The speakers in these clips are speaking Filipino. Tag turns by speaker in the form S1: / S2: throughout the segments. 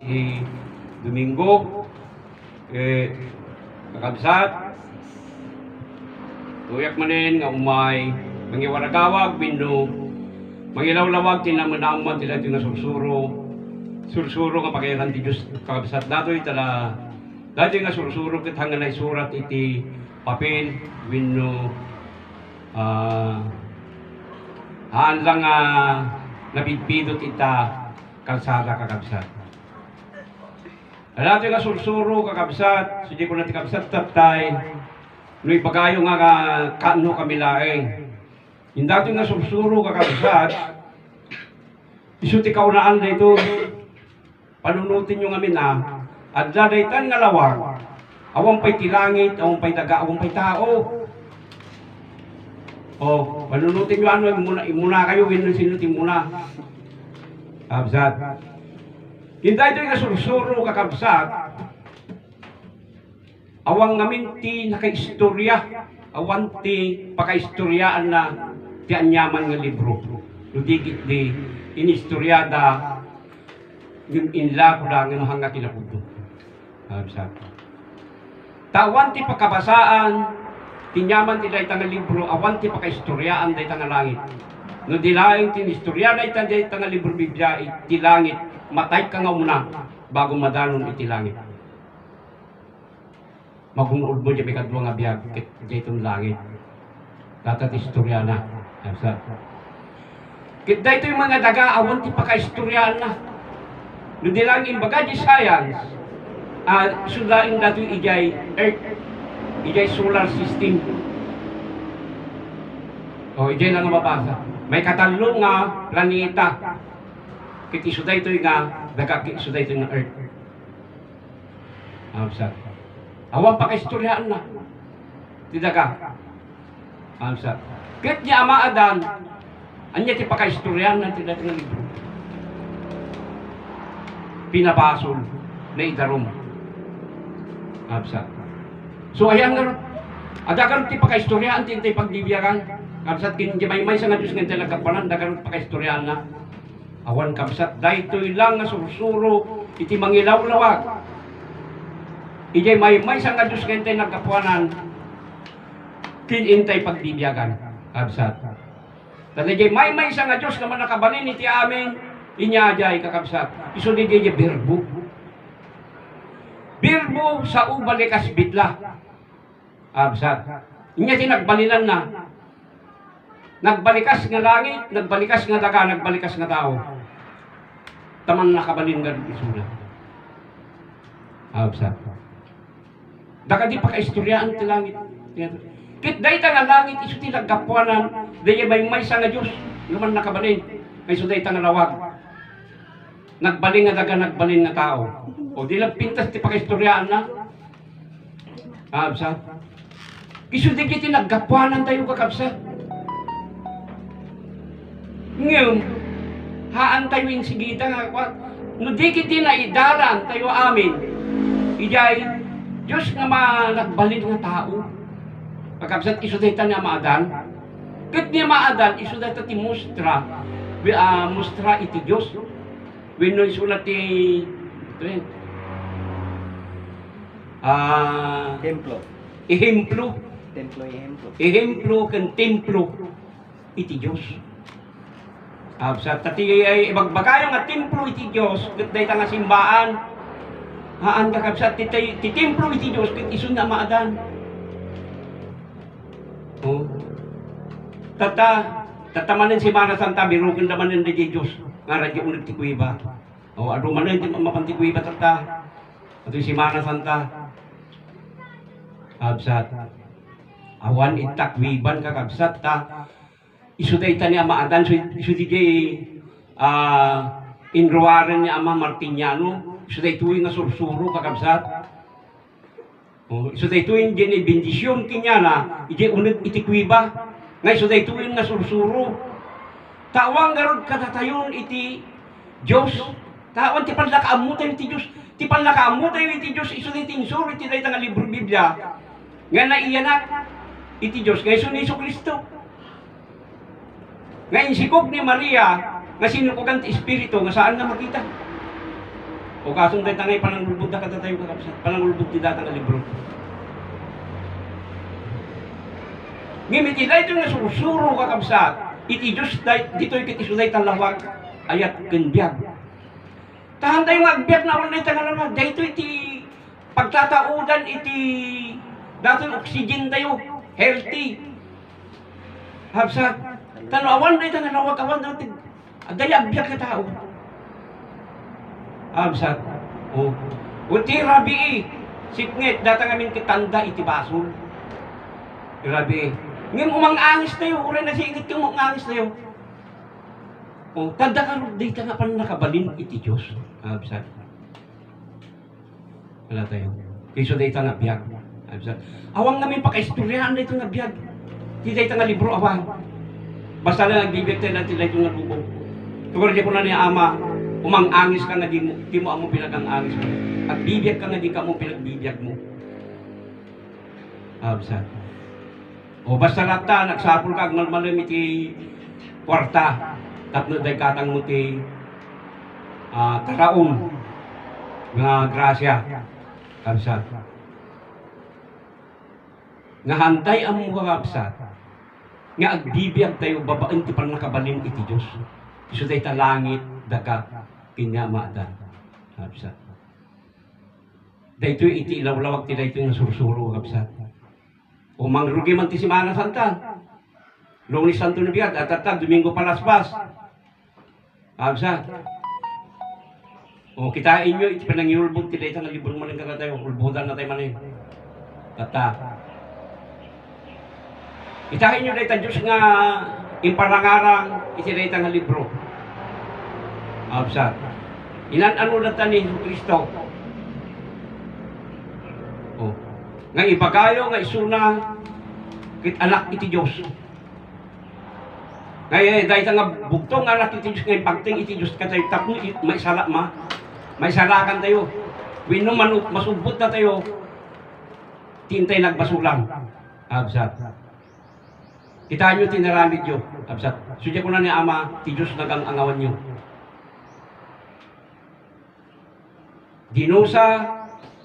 S1: Si Domingo, eh, kakabsat, tuyak manin nga umay, mangiwaragawag, bino, mangilawlawag, tinamanauman, tila nga sursuro, sursuro nga pagkailan ti Diyos kakabsat nato itala, dati nga sursuro kit hanggang na surat iti papel, bino, ah, haan lang nga napidpidot ita kalsada kakabsat. Alam nga sursuro kakabsat, sige ko na ti kabsat tatay, no ipagayo nga ka, kano kami laeng. Dati nga sursuro kakabsat, iso ti kaunaan na ito, panunutin nyo ngamin na, at dadaytan nga lawang, awang pa'y tilangit, awang pa'y daga, awang pa'y tao. O, panunutin nyo ano, muna, muna kayo, ti muna. Kabsat. Hinday ito nga sursuro kakabsat, awang ngamin ti nakaistorya, awan ti pakaistoryaan na ti anyaman nga libro. Ludigit di inistoryada yung inla ko lang nga hanga kinapudo. Kabsat. Tawan ti pakabasaan, tinyaman ti dayta nga libro, awan ti pakaistoryaan dayta nga langit. No dilaing tinistorya dayta dayta nga libro Biblia iti langit, matay ka nga muna bago madanon iti langit. Magunod mo dyan may kadwa nga biyag kit daytong langit. Datat istorya na. Kit dayto yung mga daga, awan ti pakaistoryaan na. No dilang imbaga di science, ah sulaing dato ijay earth, ijay solar system. O ijay lang nga mabasa. May katalo nga planeta. Kit isuday ito nga daga kit isuday ito nga earth. Amsat. Awan pa kaistoryaan na. Ti daga. Amsat. Kit niya ama adan, anya ti pakaistoryaan na ti daga nga libro pinabasol na idarom. Absa. So ayan nga, adagan ti pakaistorya ang tintay pagdibiyagan. Kabsat kin di may sa nga Diyos nga talaga panan, dagan pakaistorya na. Awan kabsat, daytoy lang nga sursuro, iti mangilaw-lawag. Ijay may may sa nga Diyos intay nagkapuanan, kinintay pagdibiyagan. Kabsat. Tadi jay may may sa nga Diyos nga man nakabalin iti amin, inyajay kakabsat. Iso di jay birbo. Birbo sa ubalikas bitla. Absat. Inya ti nagbalinan na. Nagbalikas nga langit, nagbalikas nga daga, nagbalikas nga tao. Taman nakabalin nga isuna. Absat. Daga di pa kaistoryaan ti langit. Kit dayta nga langit iso ti nagkapuanan, daya may may sa nga Diyos, naman nakabalin. Kay so dayta nga lawag nagbaling nga daga nagbaling nga tao. O di lang pintas ti pakaistoryaan na. Absa. Kiso di kiti naggapuanan tayo kakabsa. Ngayon, haan tayo yung sigita nga kwa. No di kiti na idaran tayo amin. Ijay, Diyos nga ma nagbalin nga tao. Kakabsat iso dayta nga maadan. Kat niya maadan, iso dayta ti mustra. Uh, mustra iti Diyos. Wino isulat ti ito yun. Ah,
S2: Templo.
S1: ehemplo,
S2: Templo y ejemplo.
S1: ehemplo kan templo iti Dios. Ah, sa tati ay ibagbagayo nga templo iti Dios, ket dayta nga simbaan. Haan ka kapsat ti, ti, ti templo iti Dios ket isun na maadan. Oh. Tata, tatamanin si Mana Santa birukin naman ng di Diyos. Nga radyo ulit ti kuiba. O ado man di mapanti kuiba tata. Ato si Mana Santa. Absat. Awan itak wiban ka kabsat ta. Isu day ta ni ama adan so isu di jay ah inruwaran ni ama Martiniano. Isu day tuwi nga sursuro ka kabsat. Oh, isu day tuwi jay bendisyon kinyana. Ije unit iti kuiba. Nga isu day tuwi nga sursuro. Tawang garod katatayon iti Diyos. Tawan ti panlakaamu tayo iti Diyos. Ti panlakaamu tayo iti Diyos. Iso ni tingsuro iti dahi nga libro Biblia. Nga naiyanak iti Diyos. Nga iso ni Kristo. Nga insikog ni Maria nga sinukugan ti Espiritu nga saan nga makita. O kasong tayo tangay panangulbud na katatayo kakabsat. Panangulbud ti datang nga libro. Ngimiti na ito nga susuro kakabsat. Iti Diyos dito yung kitisuday talawag. Ayat kenbyag. Tahan tayo nga agbyag na wala ito nga lamang. Dito iti pagtataudan iti dato yung oxygen tayo. Healthy. Habsat. Tanawan na ito nga lawag awan natin. Daya agbyag ka tao. Habsat. O. Uti rabi. Sikngit. Datang amin kitanda iti basol. Grabe. Ngayon umang-angis tayo. Ura na siya ingit kang umang-angis tayo. O, tanda ka rin dito nga pa nakabalin iti Diyos. Absat. Wala tayo. Kiso dito nga biyag. Absat. Awang namin pakaistoryahan dito nga biyag. Di dito nga libro awang. Basta na nagbibig tayo natin dito nga bubong. Tugod di ko na niya ama, umang-angis ka nga di mo, di mo amo pinag-angis mo. At bibiyag ka nga di ka mo pinagbibiyag mo. Absat. O basta rata, nagsapol ka, malmalam iti kwarta. Tapno day katang mo ti ah, taraon nga grasya. Absat. Nga hantay ang mga kabsat. Nga agbibiyag tayo babaan ti parang nakabalin iti Diyos. Iso day talangit, daga, kinyamadan. Absat. Dahito iti ilawlawag ti dahito nga sursuro kabsat. O mangrugi man ti Simana Santa. Lunes Santo na biyag, at at Domingo Palaspas. Absa. O kitain nyo, iti panangyulbog ti dayta nga libro man nga tayo, ulbudan na tayo man eh. Tata. Kitain nyo dayta Diyos nga imparangarang iti dayta nga libro. Absa. Inan ano na ta ni Kristo. O. Nga ipagayo, nga isuna, kit anak iti Diyos. Ngayon, dahil sa nga bugtong anak iti Diyos, ngayon pagting iti Diyos ka tayo, tapno, may sala ma, may salakan tayo. Wino man, masubot na tayo, tintay nagbasulang. Absat. Kita nyo tinaramid nyo. Absat. Sudya ko na ni Ama, ti Diyos nagang angawan nyo. Dinusa,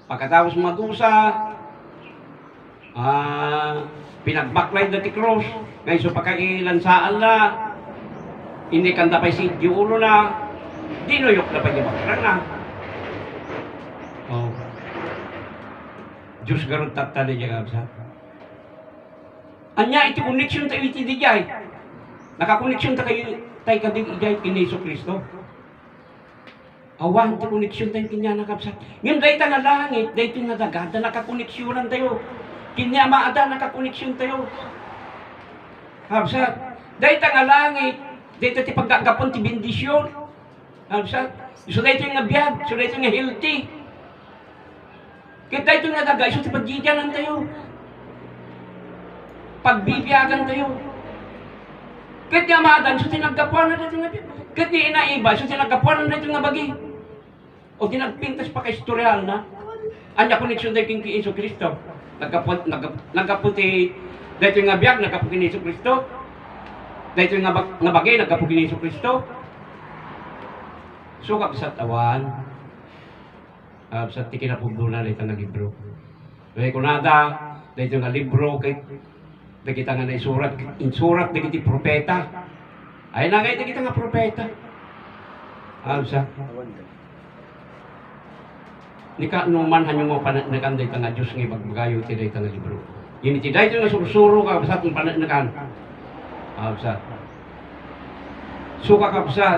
S1: pagkatapos madusa, ah, pinagbaklay na ti cross, ngayon so pagkailansaan na, hindi kanta pa si di ulo na, dinuyok na pa yung bakran na. Oh. Diyos garot tatta na dyan kapsa. Anya, iti connection tayo iti di jay. Nakakoneksyon ta kayo tayo kadig ijay kini Kristo. Awan, ti koneksyon tayo kinya na kapsa. Ngayon dahi ta nga langit, dahi ti nga dagada, nakakoneksyonan tayo. Kinya maada, nakakoneksyon tayo. Habsa, dahi ta nga langit, dahi ta ti paggagapon ti bendisyon. Habsa, so dahi ti nga biyag, so dahi ti nga healthy. Kita ito nga daga, so ti paggiganan tayo. Pagbibiyagan tayo. Kat nga maadan, so tinagkapuan na dito nga biyag. Kat di inaiba, so tinagkapuan na dito nga bagi. O tinagpintas pa kay na. Anya koneksyon tayo king Iso Kristo. Nagkapun, nagkap, nagkaputi, dito nga biyag, nagkapukin Iso Kristo. Dito nga, nga bagay, nagkapukin Iso Kristo. Sukap sa tawan. Uh, sa tikinapugdo na dito nga libro. Kaya kunada, dito nga libro, kay kita nga na isurat, insurat na kiti propeta. Ay na kayo kita nga propeta. Ano sa? Ni ka numan hanyo mo pananakan dito nga Diyos nga bagbagayo ti dito nga libro. Yun iti dito nga sursuro ka sa itong pananakan. Ah, sa. Suka ka sa.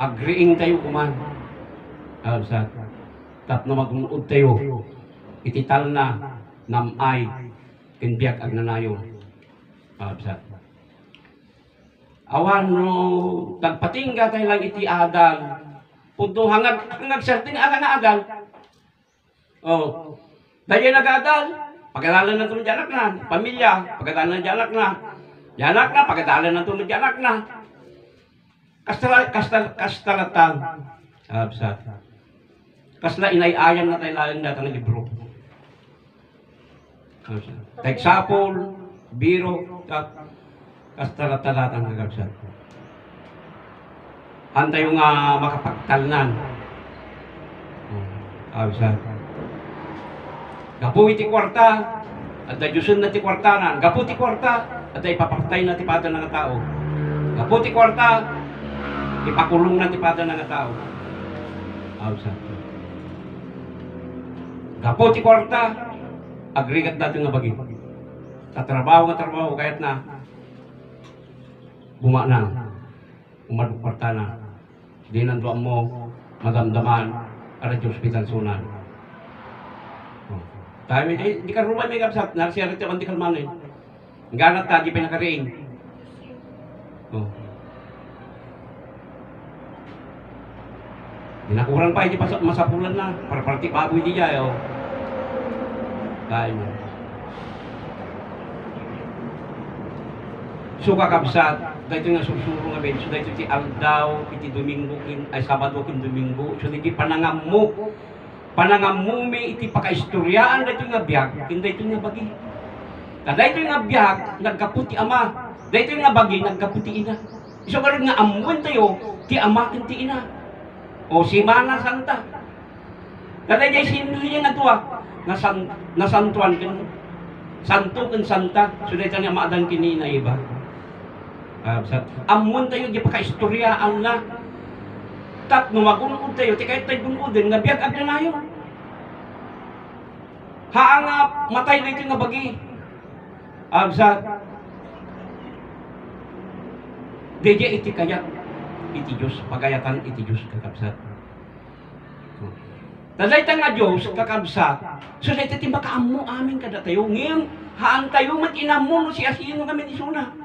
S1: Agreeing tayo kuman. Ah, sa. Tap na magunod tayo. Itital na namay kinbiyak ag nanayon. Ah, sa. Awan no tagpatingga tayo lang iti adal. Punto hangag hangag certain aga nga adal. Oh. Dahil nag-adal, pagkadalan na tulad anak na, pamilya, pagkadalan na anak na, anak na, pagkadalan na tulad anak na. Kastala, kastal, kastalatan. Absat. Kasla inayayan na tayo lalang data ng libro. Tagsapol, biro, kat, kastalatan ng kagabsat. Antay yung uh, makapagtalnan. Oh, sa Gapu iti kwarta, at da Diyosun na ti kwartanan. Gapu ti kwarta, at ipapaktay na ti pada ng tao. Gapu ti kwarta, ipakulong na ti pada ng tao. Aw sa Gapu ti kwarta, agrigat dati nga bagi. Tatrabaho nga trabaho, kahit na buma na, umadok kwarta na. Di nanduan mo, madamdaman, para di hospital sunan. Oh. Tayo, eh, di ka rumay may kapsat, narsiyari ti di kalman eh. Ganat ta, di pinakariing. Oh. Dinakuran pa, hindi pa sa- masapulan na. Para parti baboy di jay, oh. Tayo. So kakabsat, dahito nga susuro nga ben, so ti aldaw, iti domingo, kin, ay sabado kin domingo, so iti panangammo, panangammo mi iti pakaistoryaan dahito nga biyag, kin dahito nga bagi. Dahito nga biyag, nagkaputi ama, dahito nga bagi, nagkaputi ina. So karon nga amuan tayo, ti ama kin ti ina. O si Mana Santa. Na dahito sino nga tuwa, nasan, nasantuan kin, santo kin santa, so dahito nga maadan kini na iba. Ah, sa amon tayo di pa kaistoryaan na tat no magunod tayo. Ti kahit tayo gunudin nga biyag agna nayo haanga matay na ito nga bagi. Absa Deje iti kaya. Iti Diyos. Pagayatan iti Diyos kakabsat Taday ta nga Diyos kakabsat so na iti makaammo amin kada tayo ngayon haan tayo mat inammo no si asino kami ni Suna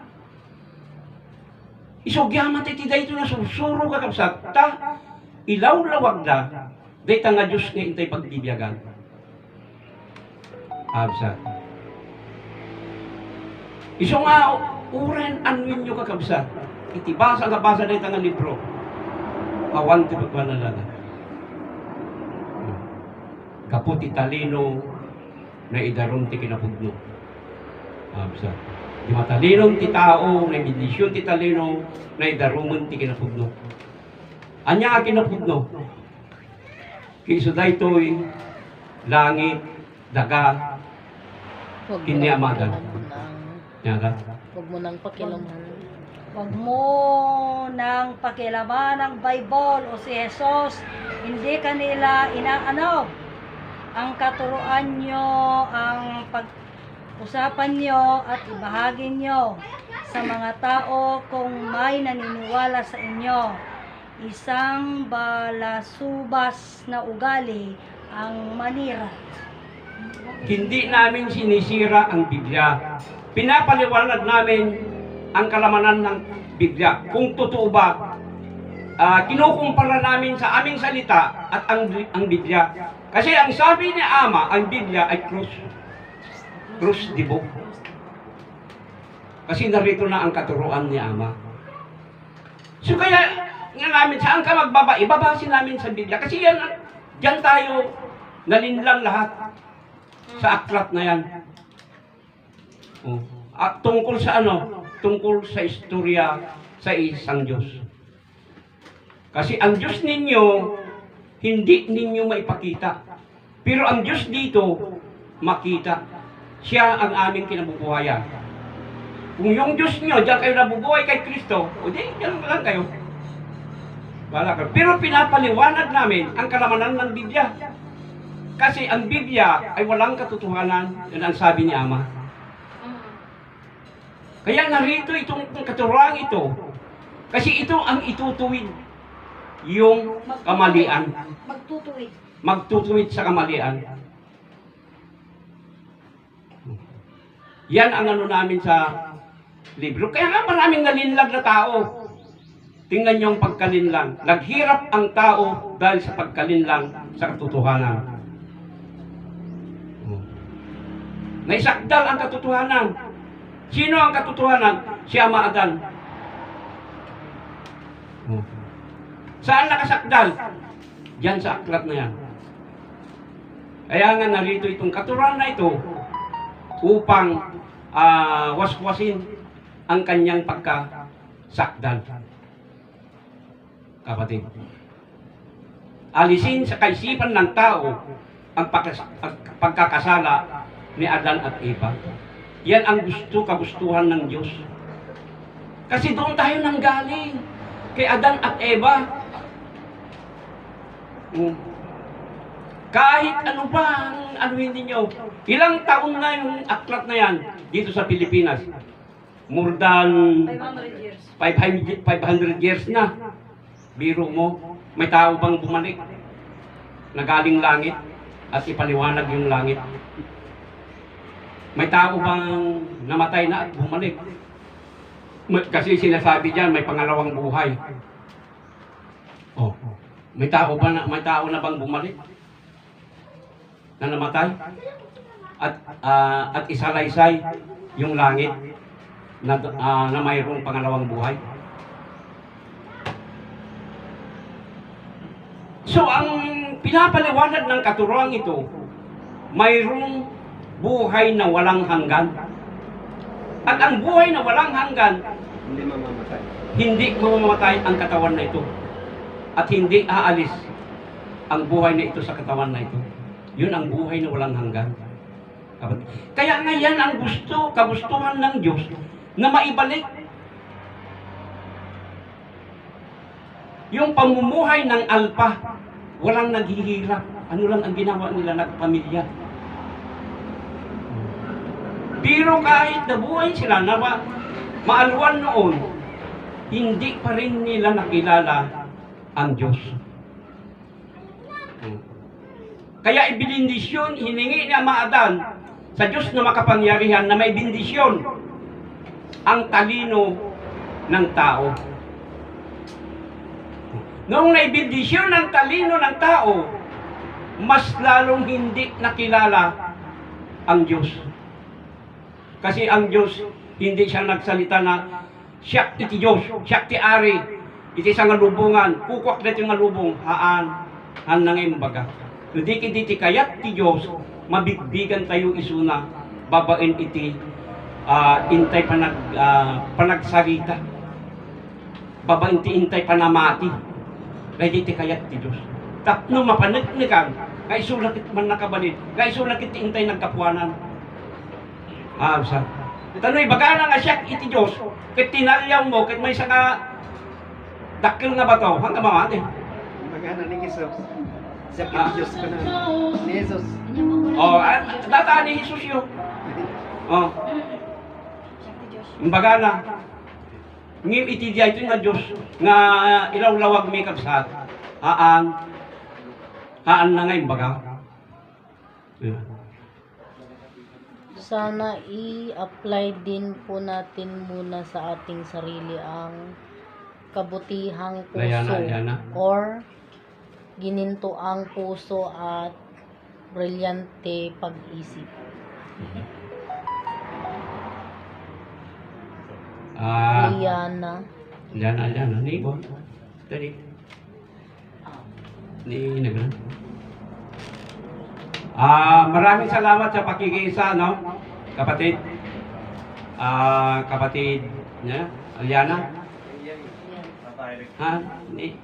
S1: Isugyaman ti dayto na susuro ka kapsat ta ilaw lawag na dayta nga Dios nga intay pagbibiyagan. Absa. Iso nga uren anwin nyo kakabsat. Iti basa nga basa dayta nga libro. Awan ti pagbanalaga. Kaputi talino na idaron ti kinapugno. Absa. Di matalinong ti tao, na bindisyon ti talino, na idaruman ti kinapugno. Anya kinapugno? Kiso daytoy langit, daga,
S2: Huwag mo
S1: Kini
S2: nang
S1: amagan.
S2: pakilaman.
S1: yaga.
S2: Huwag mo nang pakilaman.
S3: Huwag mo nang pakialaman ang Bible o si Jesus. Hindi kanila inaano. Ang katuruan nyo, ang pag-usapan nyo at ibahagi nyo sa mga tao kung may naniniwala sa inyo. Isang balasubas na ugali ang manira.
S1: Hindi namin sinisira ang Biblia. Pinapaliwanag namin ang kalamanan ng Biblia. Kung totoo ba, ah, kinukumpara namin sa aming salita at ang, ang Biblia. Kasi ang sabi ni Ama, ang Biblia ay krus. Krus di book. Kasi narito na ang katuruan ni Ama. So kaya, nga namin, saan ka magbaba? Ibabasin namin sa Biblia. Kasi yan, diyan tayo nalinlang lahat sa aklat na yan. Oh. At tungkol sa ano? Tungkol sa istorya sa isang Diyos. Kasi ang Diyos ninyo, hindi ninyo maipakita. Pero ang Diyos dito, makita. Siya ang aming kinabubuhayan. Kung yung Diyos nyo, diyan kayo nabubuhay kay Kristo, o di, diyan lang kayo. Wala ka. Pero pinapaliwanag namin ang kalamanan ng Biblia. Kasi ang Biblia ay walang katotohanan, yan ang sabi ni Ama. Kaya narito itong katuruan ito. Kasi ito ang itutuwid yung kamalian.
S3: Magtutuwid.
S1: Magtutuwid sa kamalian. Yan ang ano namin sa libro. Kaya nga maraming nalinlag na tao. Tingnan niyo ang pagkalinlang. Naghirap ang tao dahil sa pagkalinlang sa katotohanan. Naisakdal ang katotohanan. Sino ang katotohanan? Si Ama Adan. Saan nakasakdal? Diyan sa aklat na yan. Kaya nga narito itong katuruan na ito upang ah, waswasin ang kanyang pagkasakdal. kapatid. Alisin sa kaisipan ng tao ang pagkakasala ni Adan at Eva. Yan ang gusto, kagustuhan ng Diyos. Kasi doon tayo nanggaling. Kay Adan at Eva. Mm. Kahit ano pa ang ano hindi nyo. Ilang taon na yung aklat na yan dito sa Pilipinas. More than
S3: 500 years.
S1: 500, 500 years na. Biro mo, may tao bang bumalik na galing langit at ipaliwanag yung langit? May tao bang namatay na at bumalik? Kasi sinasabi diyan may pangalawang buhay. May tao ba na may tao na bang bumalik? Na namatay? At ah, at isalaysay yung langit na, ah, na mayroong pangalawang buhay. So, ang pinapaliwanag ng katuruan ito, mayroong buhay na walang hanggan. At ang buhay na walang hanggan,
S4: Hindi mamamatay.
S1: hindi mamamatay ang katawan na ito. At hindi aalis ang buhay na ito sa katawan na ito. Yun ang buhay na walang hanggan. Kaya nga yan ang gusto, kagustuhan ng Diyos na maibalik yung pamumuhay ng alpa. Walang naghihirap. Ano lang ang ginawa nila nagpamilya. Pero kahit nabuhay sila na ma maalwan noon, hindi pa rin nila nakilala ang Diyos. Kaya ibinindisyon, hiningi ni Ama Adan sa Diyos na makapangyarihan na may bindisyon ang talino ng tao. Noong naibindisyon ng talino ng tao, mas lalong hindi nakilala ang Diyos. Kasi ang Diyos, hindi siya nagsalita na siya iti Diyos, siya ti Ari, iti sa ngalubungan, kukwak na iti ngalubong, haan, han na ngayon baga. Hindi kiti ti kayat ti Diyos, mabigbigan tayo isuna, babain iti ah, intay panag, ah, panagsarita. Babain ti intay panamati. Kaya ti kayat ti Diyos. Tapno mapanagnikan, kay sulakit man nakabalid, kay sulakit ti intay nagkapuanan. Ah, sa. Tanoy baga na nga siya iti Diyos, ket tinalyaw mo, ket may sanga dakil nga bato, hanggang mamati.
S4: Magana ni Jesus. Sa
S1: Ah.
S4: Diyos ko na. Ni Jesus.
S1: Oh, at dataan ni Jesus yun. Oh, Kumbaga na, ngim iti diya ito nga Diyos, nga ilawlawag may kabsat, haan, haan na ngayon baga. Yeah.
S2: Sana i-apply din po natin muna sa ating sarili ang kabutihang puso
S1: Ayan na, ayan na.
S2: or gininto ang puso at brilyante pag-isip.
S1: Ah,
S2: Liana.
S1: yan na, yan na, ni Bon. Dali. Ni Naglan. Ah, maraming salamat sa pakikiisa, no? Kapatid. Ah, kapatid niya, Aliana. Ha? Ni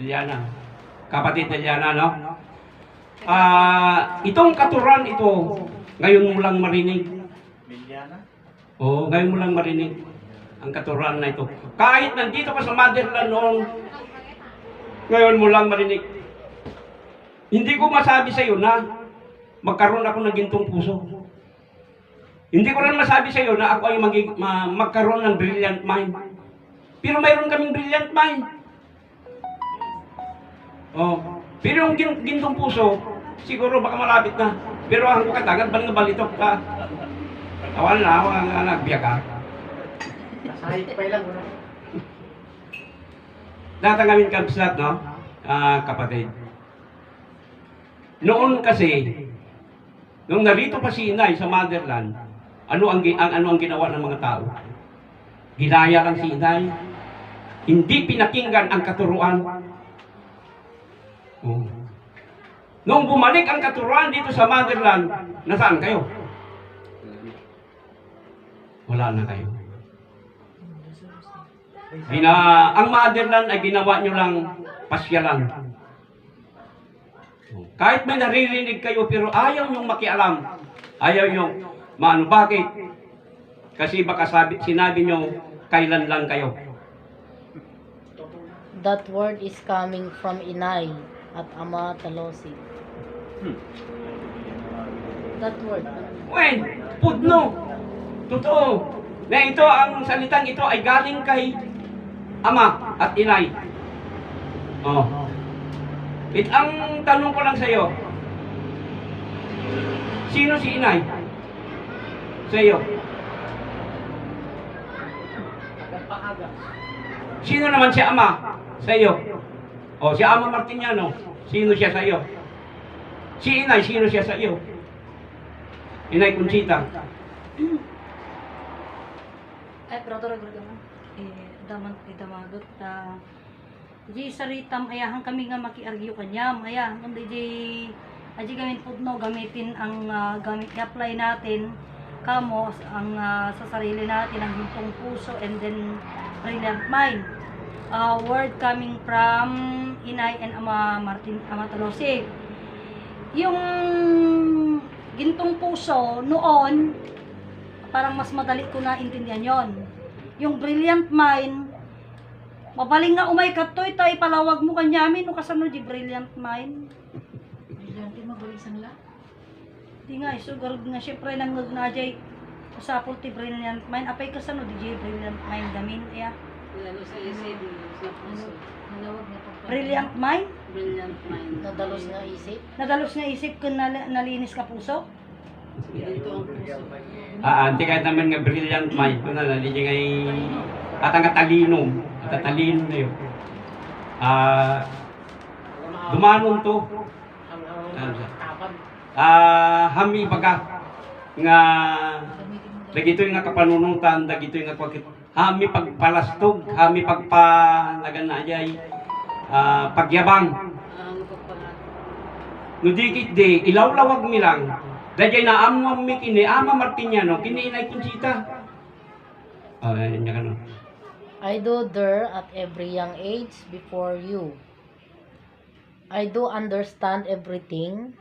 S1: Liana. Kapatid na Liana, no? Ah, itong katuran ito, ngayon mo lang marinig. Oo, ngayon mo lang marinig ang katuran na ito. Kahit nandito ka sa motherland noon, ngayon mo lang marinig. Hindi ko masabi sa iyo na magkaroon ako ng gintong puso. Hindi ko rin masabi sa iyo na ako ay magig- ma- magkaroon ng brilliant mind. Pero mayroon kaming brilliant mind. Oh. Pero yung gin- gintong puso, siguro baka malapit na. Pero ang katagan, balik nga balitok ka. Awan na, awan nga nagbiyak ka.
S4: Sahig pa lang. Ano?
S1: Natangamin kabsat, no? Ah, kapatid. Noon kasi, nung narito pa si Inay sa motherland, ano ang, ang ano ang ginawa ng mga tao? Ginaya lang si Inay. Hindi pinakinggan ang katuruan. Oh. Nung bumalik ang katuruan dito sa motherland, nasaan kayo? Wala na kayo. Gina, ang motherland ay ginawa nyo lang pasyalan. Kahit may naririnig kayo pero ayaw nyong makialam. Ayaw nyong maano. Bakit? Kasi baka sabi, sinabi nyo kailan lang kayo.
S2: That word is coming from Inay at Ama Talosi. That word.
S1: When? Pudno. Totoo. Na ito, ang salitang ito ay galing kay ama at inay. Oh. It, ang tanong ko lang sa iyo, sino si inay? Sa iyo. Sino naman si ama sa iyo? O, si Ama Martiniano, sino siya sa iyo? Si inay, sino siya sa iyo? Inay Conchita.
S3: Ay, pero tara, tara, tara. Eh, daman, eh, damagot, ta. Di saritam, ayahan kami nga makiargyo kanyam. Aya, kundi di, aji gamin pudno, gamitin ang ah, gamit, i-apply natin kamo ang ah, sa sarili natin ang hintong puso and then brilliant mind. Ah, word coming from Inay and Ama Martin Ama Tolosi. Yung gintong puso noon, parang mas madali ko na intindihan yon. Yung brilliant mind, mabaling nga umay katoy tay palawag mo kanyamin no kasano di brilliant mind.
S2: Brilliant, magaling sa nila.
S3: Di nga, sugar nga syempre nang nagnajay usapol ti brilliant mind. Apay kasano di jay brilliant mind gamin ya.
S5: Lalo sa isip, sa puso.
S2: Nalawag na pagpapalala.
S3: Brilliant mind,
S5: Brilliant mind.
S2: Nadalos na isip.
S3: nadalos nga isip kun nal- nalinis ka puso.
S5: Puso.
S1: Ah, anti kahit naman nga brilliant mind ko na nalili ngay at ang katalino, at katalino na yun. Ah, dumanon to. Ano? Ah, hami baga nga dagito nga kapanunutan, dagito nga kwakit hami pagpalastog, hami pagpa naganayay ah, pagyabang.
S5: Ang pagpangat.
S1: Nudikit di, ilawlawag mi lang. Dajay na amwam mi kini, ama Martiniano, kini inay kunsita. Ah, yan yan ano.
S2: I do there at every young age before you. I do understand everything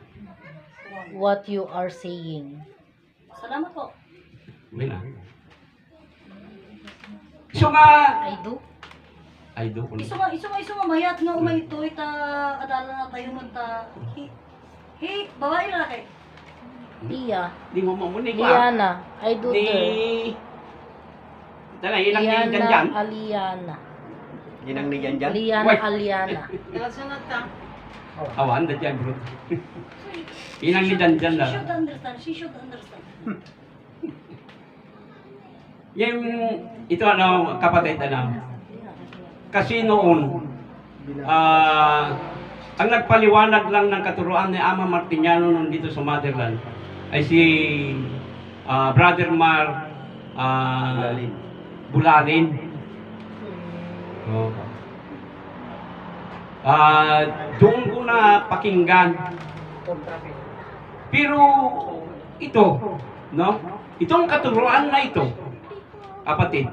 S2: what you are saying.
S3: Salamat po.
S1: May na. So nga,
S2: I do.
S1: ay do
S3: Iso nga, iso nga, iso nga, mayat nga umay ito, ita, adala na tayo nun ta, hi, hi, babae lalaki.
S2: Iya.
S1: Di mo mamunig ka.
S2: Liana. I do
S1: Di... Tala, ilang dyan.
S2: Liana Aliana.
S4: Ginang ni Jan Jan.
S2: Liana. Aliana.
S5: Dahil sa nata.
S1: Awan, da dyan bro. Ilang ni dyan dyan
S3: She
S1: lang.
S3: should understand, she should understand.
S1: Yung, ito ano, kapatid ano, kasi noon, ah, ang nagpaliwanag lang ng katuruan ni Ama Martiniano nung dito sa Motherland ay si ah, Brother Mar ah,
S4: Bulalin.
S1: Oh. Ah, doon ko na pakinggan. Pero ito, no? Itong katuruan na ito, kapatid,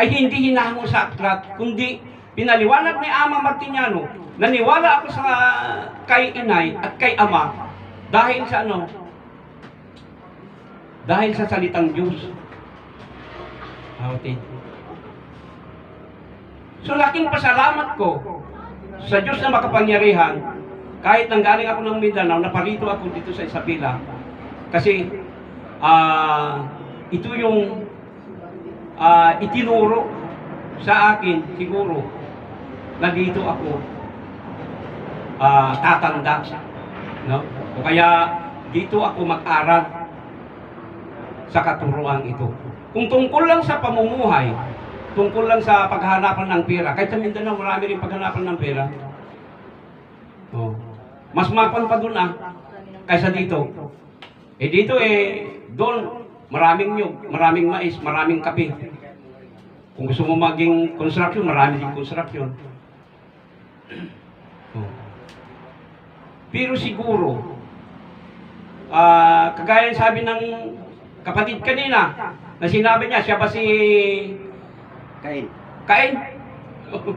S1: ay hindi hinahango sa aklat, kundi pinaliwanag ni Ama Martiniano. Naniwala ako sa kay inay at kay ama dahil sa ano? Dahil sa salitang Diyos. Kapatid. So laking pasalamat ko sa Diyos na makapangyarihan kahit nanggaling ako ng Mindanao, naparito ako dito sa Isabela. Kasi ah ito yung ah, itinuro sa akin siguro na dito ako ah, tatanda. No? O kaya dito ako mag-aral sa katuruan ito. Kung tungkol lang sa pamumuhay, tungkol lang sa paghanapan ng pera, kahit sa Mindanao marami rin paghanapan ng pera. Oh. Mas mapan pa doon ah, kaysa dito. Eh dito eh, doon maraming nyug, maraming mais, maraming kape. Kung gusto mo maging construction, marami din construction. Oh. Pero siguro, ah kagaya sabi ng kapatid kanina, na sinabi niya, siya ba si
S4: Kain.
S1: Kain.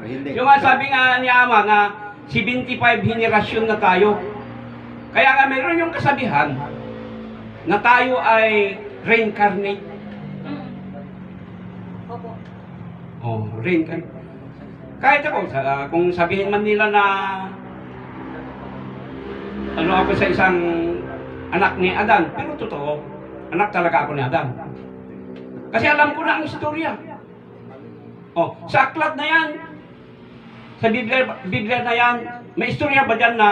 S4: hindi.
S1: Yung nga sabi nga ni Ama na 75 henerasyon na tayo. Kaya nga meron yung kasabihan na tayo ay reincarnate.
S3: Mm. Opo.
S1: Oh, reincarnate. Kahit ako, sa, ah, kung sabihin man nila na ano ako sa isang anak ni Adan, pero totoo, anak talaga ako ni Adan. Kasi alam ko na ang istorya. Oh, sa aklat na yan, sa Biblia, Biblia na yan, may istorya ba dyan na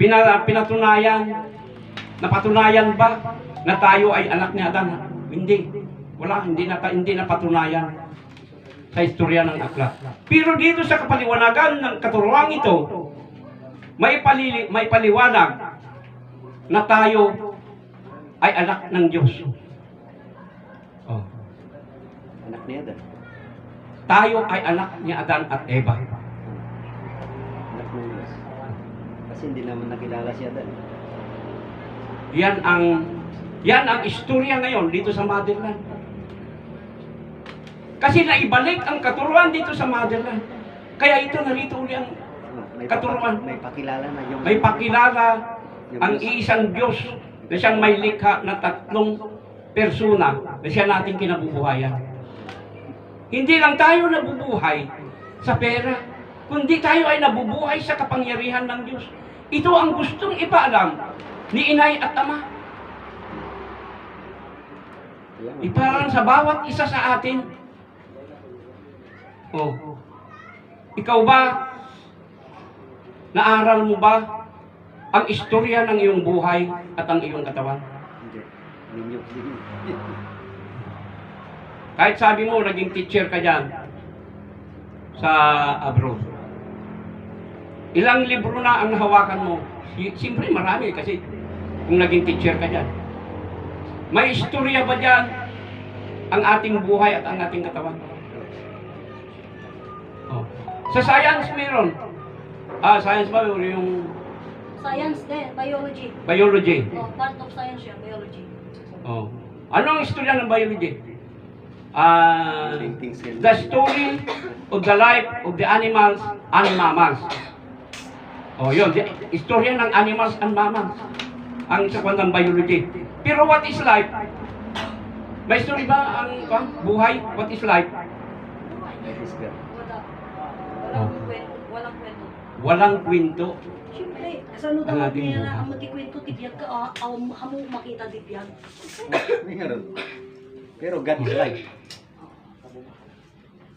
S1: pina, pinatunayan, napatunayan ba na tayo ay anak ni Adan? Hindi. Wala, hindi na, hindi na patunayan sa istorya ng aklat. Pero dito sa kapaliwanagan ng katuruan ito, may, palili, may paliwanag na tayo ay anak ng Diyos. Oh.
S4: Anak niya Adan.
S1: Tayo ay anak ni Adan at Eva.
S4: Anak ng Diyos. Kasi hindi naman nakilala si Adan.
S1: Yan ang yan ang istorya ngayon dito sa motherland. Kasi naibalik ang katuruan dito sa motherland. Kaya ito narito uli ang
S4: May,
S1: Katuruan.
S4: may pakilala na yung...
S1: may pakilala ang iisang Diyos na siyang may likha na tatlong persona na siya nating kinabubuhayan. Hindi lang tayo nabubuhay sa pera, kundi tayo ay nabubuhay sa kapangyarihan ng Diyos. Ito ang gustong ipaalam ni inay at ama.
S4: Nga.
S1: Ipaalam sa bawat isa sa atin. Oh. Ikaw ba, naaral mo ba ang istorya ng iyong buhay at ang iyong katawan? Kahit sabi mo, naging teacher ka dyan sa abroad. Ilang libro na ang nahawakan mo? Si- Siyempre marami kasi kung naging teacher ka dyan. May istorya ba dyan ang ating buhay at ang ating katawan? Oh. Sa science meron. Ah, science ba? Yung
S3: Science din, biology.
S1: biology.
S3: Oh, part of science yan, biology.
S1: Oh. Ano ang istorya ng biology?
S4: Yan.
S1: the story of the life of the animals and mammals. Oh, yun. Istorya ng animals and mammals. Ang isa ng biology. Pero what is life? May story ba ang kwan? buhay? What is life?
S4: That is God.
S3: Wala. Walang kwento. Walang kwento.
S1: Walang kwento.
S3: Siyempre, sa ano daw kaya ang magkikwento tibiyag ka, ah, aw hamo makita tibiyag.
S4: Pero God is life.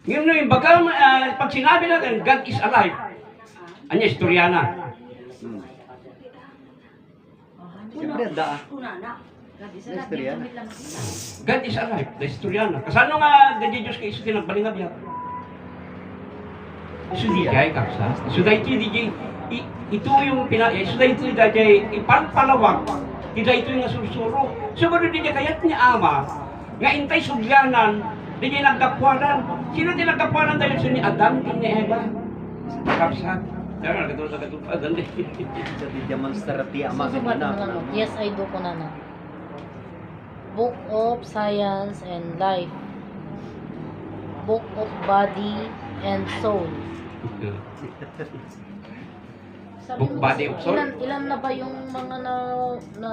S1: Ngayon na yun, baka ah, pag sinabi natin, God is alive. Anya, istorya na.
S4: Hmm. Siyempre, da.
S3: Kunana. Sa kita.
S1: God is alive. The istorya na. Kasano nga, the Diyos kay iso tinagbalingab yan? Isu di jay kapsa. Isu da ito di jay ito yung pina isu da ito da jay ipalpalawag. Ida ito yung nasursuro. Siguro di jay kayat ni ama nga intay sugyanan di jay nagkapwanan. Sino di nagkapwanan dahil sa ni Adam kin ni Eva? Kapsa. Kaya nga katulad sa katupadan di.
S4: Sa di demonstrati ama.
S2: Yes, I do ko na na. Book of Science and Life. Book of Body and Soul. Sabi
S1: Book,
S2: mo
S1: Body of Soul?
S2: Ilan, ilan na ba yung mga na, na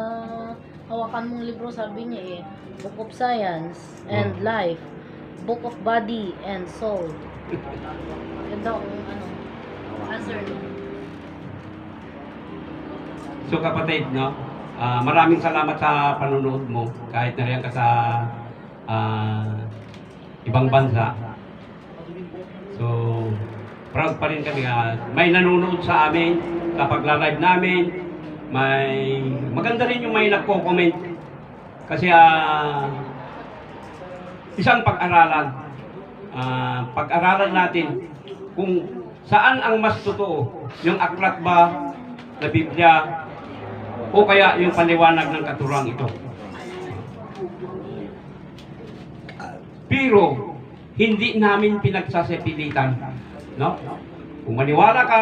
S2: hawakan mong libro? Sabi niya eh. Book of Science and
S1: Oh.
S2: Life. Book of Body and Soul. Yun daw ang ano, answer niya.
S1: So kapatid, no? Ah, maraming salamat sa panonood mo kahit nariyan ka sa ah, ibang bansa. So, proud pa rin kami nga may nanonood sa amin sa pagla-live namin. May maganda rin yung may nagko-comment kasi ah, isang pag-aralan. Ah, pag-aralan natin kung saan ang mas totoo, yung aklat ba na Biblia o kaya yung paliwanag ng katuruan ito. Pero hindi namin pinagsasapilitan, no? Kung maniwala ka,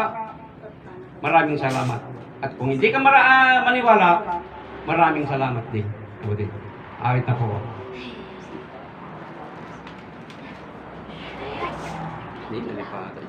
S1: maraming salamat. At kung hindi ka mara ah, maniwala, maraming salamat din. Din. Awit na po. Hindi, nalipata dyan.